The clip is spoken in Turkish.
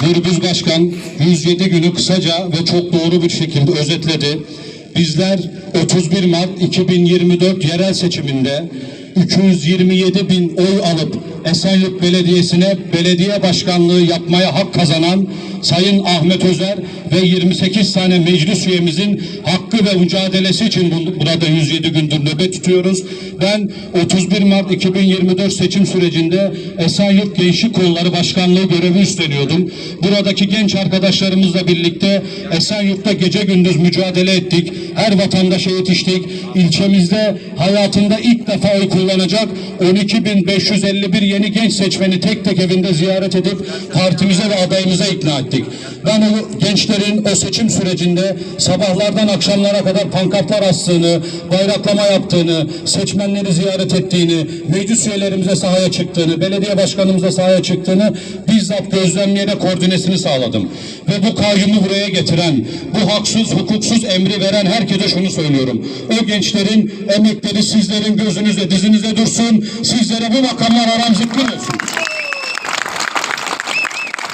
Gürbüz Başkan 107 günü kısaca ve çok doğru bir şekilde özetledi. Bizler 31 Mart 2024 yerel seçiminde 227 bin oy alıp Esenyurt Belediyesi'ne belediye başkanlığı yapmaya hak kazanan Sayın Ahmet Özer ve 28 tane meclis üyemizin hakkı ve mücadelesi için bu- burada 107 gündür nöbet tutuyoruz. Ben 31 Mart 2024 seçim sürecinde Esenyurt Gençlik Kolları Başkanlığı görevi üstleniyordum. Buradaki genç arkadaşlarımızla birlikte Esenyurt'ta gece gündüz mücadele ettik. Her vatandaşa yetiştik. İlçemizde hayatında ilk defa oy kullanacak 12.551 yeni genç seçmeni tek tek evinde ziyaret edip partimize ve adayımıza ikna ettik. Ben o gençlerin o seçim sürecinde sabahlardan akşamlara kadar pankartlar astığını, bayraklama yaptığını, seçmenleri ziyaret ettiğini, meclis üyelerimize sahaya çıktığını, belediye başkanımıza sahaya çıktığını bizzat gözlemleyerek koordinesini sağladım. Ve bu kayyumu buraya getiren, bu haksız, hukuksuz emri veren herkese şunu söylüyorum. O gençlerin emekleri sizlerin gözünüzde, dizinizde dursun. Sizlere bu makamlar aram Thank you.